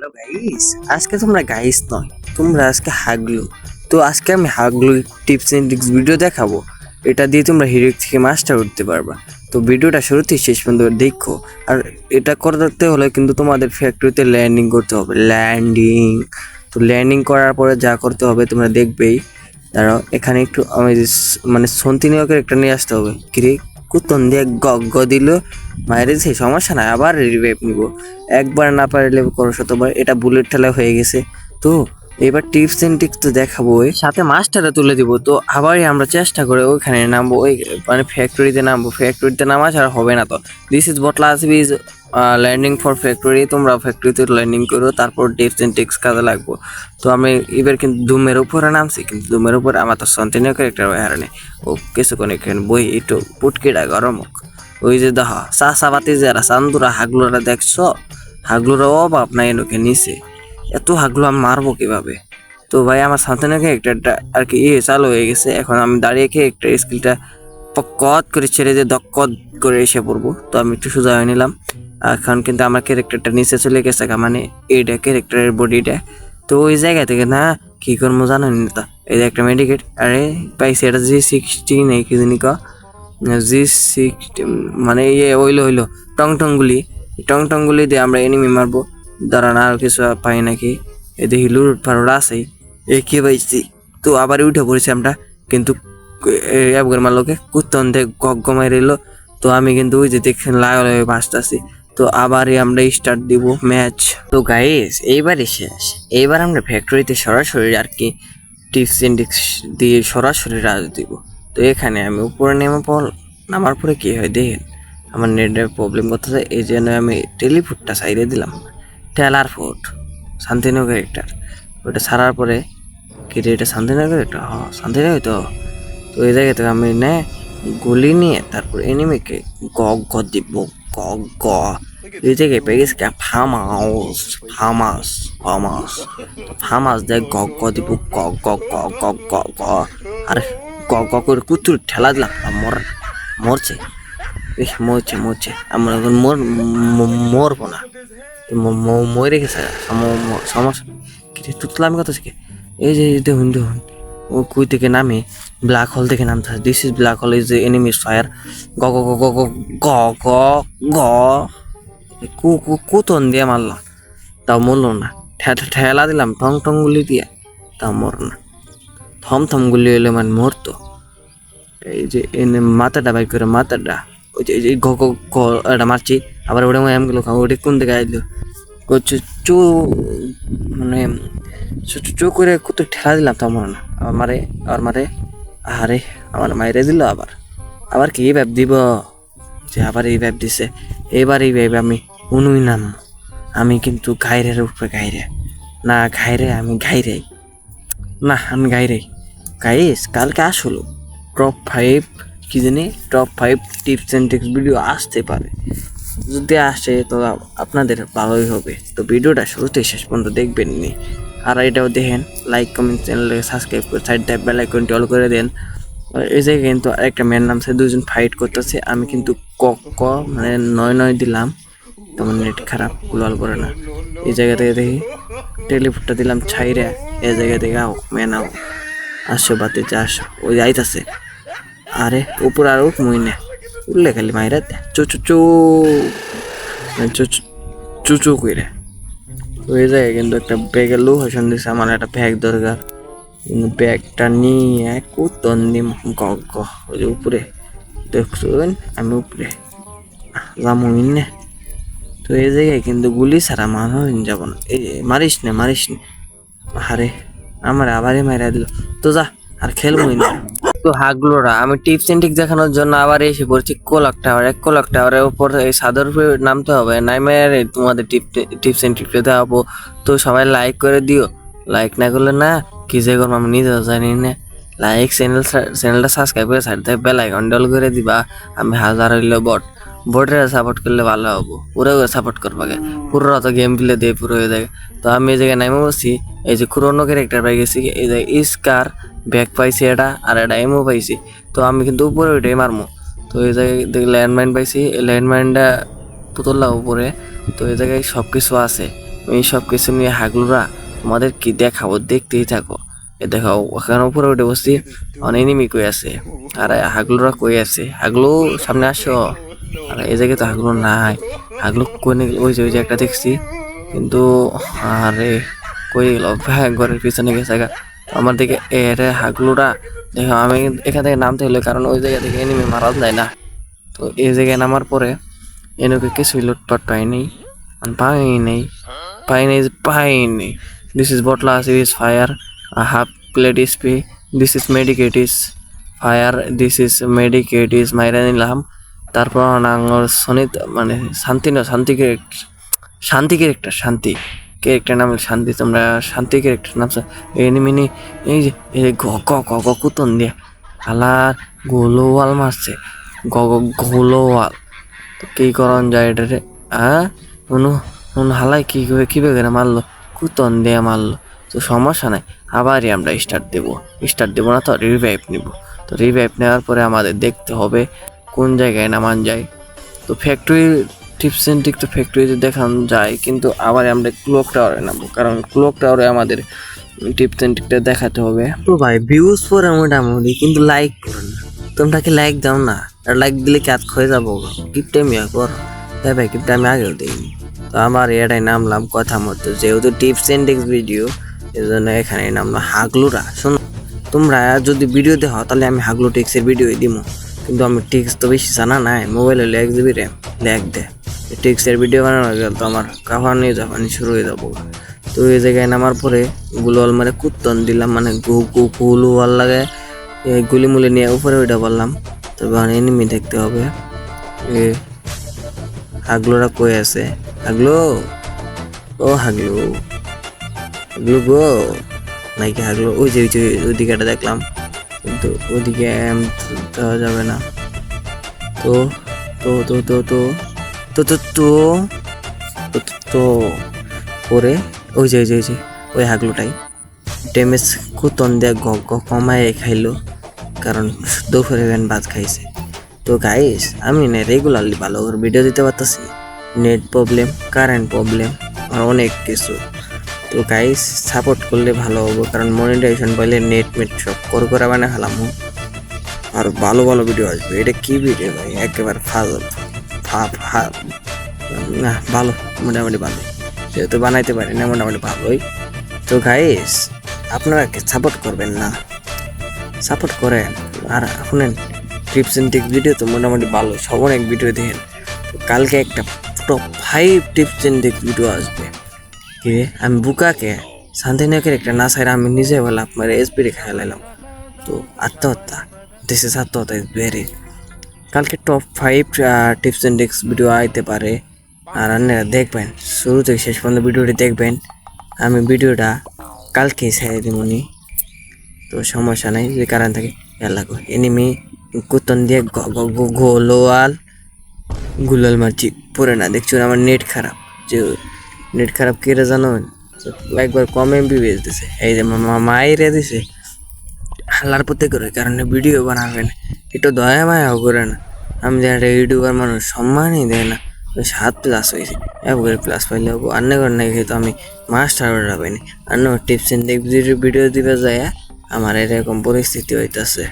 Hello guys আজকে তোমরা guys নয়, তোমরা আজকে হাগলু। তো আজকে আমি হাগলু টিপস এন্ড ট্রিক্স ভিডিও দেখাবো। এটা দিয়ে তোমরা হিরো থেকে মাস্টার উঠতে পারবা। তো ভিডিওটা শুরু থেকে শেষ পর্যন্ত দেখো। আর এটা করতে হলে কিন্তু তোমাদের ফ্যাক্টরিতে ল্যান্ডিং করতে হবে। ল্যান্ডিং তো ল্যান্ডিং করার পরে যা করতে হবে তোমরা দেখবেই। দাঁড়াও, এখানে একটু আমি মানে সন্তিনিয়কের একটা নিয়ে আসতে হবে। কিরে কুতন দিয়ে গগ্গ দিল। মায়ের সেই সমস্যা নাই, আবার রিভাইভ নিব। একবার না পারলে করো শতবার এটা বুলেট ঠেলা হয়ে গেছে। তো এবার টিপস এন্ড টিক্স তো দেখাবো সাথে মাস্টারে তুলে দিব, তো আবারই আমরা চেষ্টা করে ওইখানে নামবো, ওই মানে ফ্যাক্টরিতে নামবো ফ্যাক্টরিতে নামা ছাড়া হবে না তো। দিস ইজ বট লাস্ট বিজ ল্যান্ডিং ফর ফ্যাক্টরি তোমরা ফ্যাক্টরিতে ল্যান্ডিং করো, তারপর টিপস এন্ড টিক্স কাজে লাগবো। তো আমি এবার কিন্তু দুমের উপরে নামছি, কিন্তু দুমের উপরে আমার তো সন্তিনীয় ক্যারেক্টার হারানে। ও কিছুক্ষণ এখানে বই, একটু পুটকিটা গরম ওই যে দেখ চাষা বাতি যারা চান্দুরা হাগলুরা দেখছ? হাগলুরা অভাব নাই এনোকে নিচে এত হাগলু আমি মারবো কীভাবে? তো ভাই, আমার সান্তানা ক্যারেক্টারটা আর কি ইয়ে চালু হয়ে গেছে। এখন আমি দাঁড়িয়ে ক্যারেক্টার স্কিলটা পকত করে ছেড়ে দিয়ে দক্কত করে এসে পড়ব। তো আমি একটু সোজা হয়ে নিলাম। এখন কিন্তু আমার ক্যারেক্টারটা নিচে চলে গেছে মানে এইটা ক্যারেক্টারের বডিটা তো ওই জায়গা থেকে না, কি করব জানো নি তো? এই একটা মেডিকেট, আরে পাইছি এটা জি সিক্সটিন এই কি জানি জি সিক্সটি মানে ইয়ে ওইলো হইল টং টংগুলি টং টংগুলি দিয়ে আমরা এনিমি মারবো। দাঁড়ান, আর কিছু পাই নাকি? এই দেখি লুট আছেই এ কে পাইছি তো আবার উঠে পড়েছি আমরা। কিন্তু একবার মারলোকে কুত্তন থেকে গগ মাই রইল তো আমি কিন্তু ওই যে দেখছেন লাগাল ভাসতেছি তো আবারই আমরা স্টার্ট দিব ম্যাচ তো গাইস এইবারই শেষ। এইবার আমরা ফ্যাক্টরিতে সরাসরি আর কি টিপস ইন্ডিক্স দিয়ে সরাসরি রাজ দিব। তো এখানে আমি উপরে নেমে পর নামার পরে কি হয় দেখেন। আমার নেটের প্রবলেম করতেছে, এই জন্য আমি টেলিফুটটা সাইডে দিলাম। টেলার ফুট শান্তিনগর একটা ওটা সারার পরে কি রে, এটা শান্তিনগর একটা হ শান্তিনগর তো তো এই জায়গা থেকে আমি নে, গুলি নিয়ে তারপর এনিমিকে গ গ দিব, গ গ। এই জায়গায় পেয়ে গেছে farm house farm house farm house farm house দেখ গ গ দিব, গ গ গ গ গ গ। আরে গ গ করে কুতুর ঠেলা দিলাম। মর, মরছে। মরছে মরছে। আমরা মর মরবো না। মরে গেছে। সমস্যা কি তুতলাম কথা শিখে এই যে দেখুন দেখুন। ও কুই থেকে নামে, ব্ল্যাক হোল থেকে নামতে this is black hole is enemy fire গ গ গ গ গ গ গ গ। কু কু, কুতন দিয়ে মারলাম তাও মরলো না। ঠে- ঠে- ঠেলা দিলাম টং টং গুলি দিয়ে। তাও মর না। থম থম গুলি এলে মানে মরতো। এই যে, এনে মাথাটা বাই করে, মাথাটা। ওই যে, এই যে, গ গ গ, এটা মারছি। আবার ওটা এম গেলো ওটা কোন দিকে আইলো? করছে চু মানে চু করে কত ঠেলা দিলাম তো আমার না। আবার মারে আবার মারে আরে আমার মাইরে দিল আবার। আবার কি ভাব দিব? যে আবার এই ভাব দিছে। এবার এই ভাব আমি উনুই নাম। আমি কিন্তু গাইরের উপরে গাইরে না গাইরে আমি গাইরে না, আমি গাইরে গাইস, কালকে আসলো। টপ ফাইভ কি জানি top five tips and tricks video আসতে পারে। যদি আসে, তো আপনাদের ভালোই হবে। তো ভিডিওটা শুরুতে শেষ পর্যন্ত দেখবেন নি। আর এটাও দেখেন লাইক কমেন্ট চ্যানেলে সাবস্ক্রাইব করে সাইড বেল আইকনটি অল করে দেন। এই জায়গায় কিন্তু আরেকটা মেয়ের নাম সে দুজন ফাইট করতেছে। আমি কিন্তু ক ক মানে নয় নয় দিলাম। তোমার নেট খারাপ গুলাল করে না। এই জায়গা থেকে দেখি টেলিফোনটা দিলাম ছাইরে এই জায়গা থেকে আও মেন আও। আসো বাতে আসো ওই আইতাছে আরে, উপর আর উঠ মুই না। উঠলে খালি মাইরা চু চু চু চু চু- চু কইরে ওই জায়গায় কিন্তু একটা ব্যাগের লোকেশন দিছে আমার একটা ব্যাগ দরকার কিন্তু ব্যাগটা নিয়ে কুতন দিম গ গ ওই যে উপরে দেখছুন আমি উপরে যামুই না তো এই জায়গায় কিন্তু গুলি ছাড়া মানুষ যাব না এই মারিস না মারিস না আরে আমার আবারই মারা দিল তো যা আর খেলবই না তো হাগলোরা আমি টিপস এন্ড ট্রিক দেখানোর জন্য আবার এসে পড়ছি কোলাক টাওয়ার। এক কোলাক টাওয়ারের উপর এই সাদর নামতে হবে। নাইমে তোমাদের টিপ টিপস এন্ড ট্রিক দেখাবো। তো সবাই লাইক করে দিও। লাইক না করলে না, কি যে করব আমি নিজেও জানি না। লাইক চ্যানেল চ্যানেলটা সাবস্ক্রাইব করে সাইড থেকে বেল আইকন করে দিবা। আমি হাজার হইল বট বোর্ডের সাপোর্ট করলে ভালো হব। পুরো করে সাপোর্ট করবা গে পুরো তো গেম প্লে দিয়ে পুরো হয়ে যায় তো আমি এই জায়গায় নামে বসছি। এই যে পুরোনো ক্যারেক্টার পাই গেছি। এই যে স্কার ব্যাগ পাইছি এটা আর এটা এমও পাইছি। তো আমি কিন্তু উপরে ওইটাই মারমো। তো এই জায়গায় ল্যান্ডমাইন পাইছি। ল্যান্ডমাইনটা পুতুল্লা উপরে। তো এই জায়গায় সব কিছু আছে। এই সব কিছু নিয়ে হাগলুরা, তোমাদের কি দেখাবো? দেখতেই থাকো। এ দেখো, ওখানে উপরে উঠে বসছি। অনেক এনিমি কই আছে? আর হাগলুরা কই আছে? হাগলু, সামনে আসো। আর এই জায়গায় তো হাগলু নাই। হাগলু কই ওই যে ওই যে একটা দেখছি। কিন্তু আরে, কই গেল? ঘরের পিছনে গেছে। আমার দিকে এরে হাগলুরা। দেখো, আমি এখান থেকে নামতে হলো কারণ ওই জায়গা থেকে এনিমি মারা যায় না। তো এই জায়গায় নামার পরে এনুকে কিছুই লুটপাট পাই নেই। আর পাই নেই পাই নেই পাই নেই দিস ইজ বটলা series fire half plate স্পি this is medicate is fire this is medicate is মাইরা নিলাম। তারপর নাঙ্গর সনিত মানে শান্তি না শান্তি শান্তি ক্যারেক্টার শান্তি। ক্যারেক্টার নাম শান্তি, তোমরা শান্তি ক্যারেক্টার নাম এনিমিনি এই যে, এই গ গ গ, কুতন দিয়ে। হালার গোলোয়াল মারছে। গ গ গোলোয়াল তো কী করন যায় এটা রে? হ্যাঁ অনু হালাই কি কি বেগে মারলো? কুতন দিয়ে মারলো। তো সমস্যা নাই, আবারই আমরা স্টার্ট দেবো। স্টার্ট দেবো না তো রিভাইভ নিব। তো রিভাইভ নেওয়ার পরে আমাদের দেখতে হবে কোন জায়গায় নামান যায়। তো ফ্যাক্টরি টিপস এন্ড ট্রিক তো ফ্যাক্টরিতে দেখানো যায়, কিন্তু আবার আমরা ক্লক টাওয়ারে নামবো, কারণ ক্লক টাওয়ারে আমাদের টিপস এন্ড ট্রিকটা দেখাতে হবে। তো ভাই ভিউজ পরে মোটামুটি কিন্তু লাইক করো না তোমরা কি লাইক দাও না? আর লাইক দিলে কি আত হয়ে যাব? গিফটে মিয়া কর হ্যাঁ ভাই গিফট আমি আগেও দিইনি। তো আমার এটাই নামলাম কথা মতো, যেহেতু টিপস এন্ড ট্রিক্স ভিডিও এই জন্য এখানে নামলাম হাগলুরা। শোনো, তোমরা যদি ভিডিও দেখো তাহলে আমি হাগলু টিক্সের ভিডিও দিব কিন্তু আমি টিক্স তো বেশি জানা নাই মোবাইলে লেখ দিবি র্যাম লেখ দে। টিক্সের ভিডিও বানানো গেল তো আমার কাফানি জাফানি শুরু হয়ে যাব। তো এই জায়গায় নামার পরে গুলোয়াল মারে কুত্তন দিলাম মানে গু গু গুলোয়াল লাগে গুলি মুলি নিয়ে উপরে ওইটা বললাম তবে এনিমি দেখতে হবে। এ হাগলোরা কই আছে? হাগলো? ও হাগলো। হাগলো গো? নাকি হাগলো? ওই যে ওই যে ওইদিকে দেখলাম। কিন্তু ওইদিকে দেওয়া যাবে না। তো তো তো তো তো তো তো তো তো তো পরে ওই যে ওই যে ওই যে, ওই হাগলোটাই। ড্যামেজ কুতন দিয়ে কমায় খাইলো, কারণ দুপুরে ভ্যান ভাত খাইছে। তো গাইস আমি না রেগুলারলি ভালো করে ভিডিও দিতে পারতেছি। নেট প্রবলেম কারেন্ট প্রবলেম আর অনেক কিছু। তো গাইস সাপোর্ট করলে ভালো হবে, কারণ মনিটাইজেশন পাইলে নেট মেট সব করে করে বানায় ফেলাম। আর ভালো ভালো ভিডিও আসবে। এটা কি ভিডিও ভাই? একেবারে ফাল ফা- ফা- না, ভালো, মোটামুটি ভালো। যেহেতু বানাইতে পারি না, মোটামুটি ভালোই। তো গাইস আপনারা কি সাপোর্ট করবেন না? সাপোর্ট করেন। আর শুনেন টিপস এন্ড টিক্স ভিডিও তো মোটামুটি ভালো। সব অনেক ভিডিও দেখেন। কালকে একটা top five tips and tricks video আসবে। কি? আমি বুকাকে। শান্তিনগরের একটা না আমি নিজে বলে আপনার এসপিডি খেয়ে লাইলাম তো আত্মহত্যা। আত্মহত্যা ইজ ভেরি কালকে top five tips and tricks video আইতে পারে। আর আপনারা দেখবেন, শুরু থেকে শেষ পর্যন্ত ভিডিওটি দেখবেন। আমি ভিডিওটা কালকেই ছেড়ে দিবনি তো সমস্যা নাই, যে কারণ থাকে লাগো এনিমি কুতন দিয়ে গোলোয়াল, গুলাল মারছি, পরে না, দেখছ আমার নেট খারাপ। যে নেট খারাপ কেটে জানো? একবার কম এমবি বেচ দিছে। এই যে মা- মাইরে দিছে। হালার পথে করে, কারণে ভিডিও বানাবেন। একটু দয়া মায়াও করে না আমি যে একটা ইউটিউবার মানুষ, সম্মানই দেয় না। ওই সাত প্লাস হয়েছে। একবার প্লাস পাইলে হব। অন্য করে নাই তো আমি মাস্টার অর্ডার পাইনি অন্য টিপস এন্ড ভিডিও দিবে যায়, আমার এরকম পরিস্থিতি হইতাছে।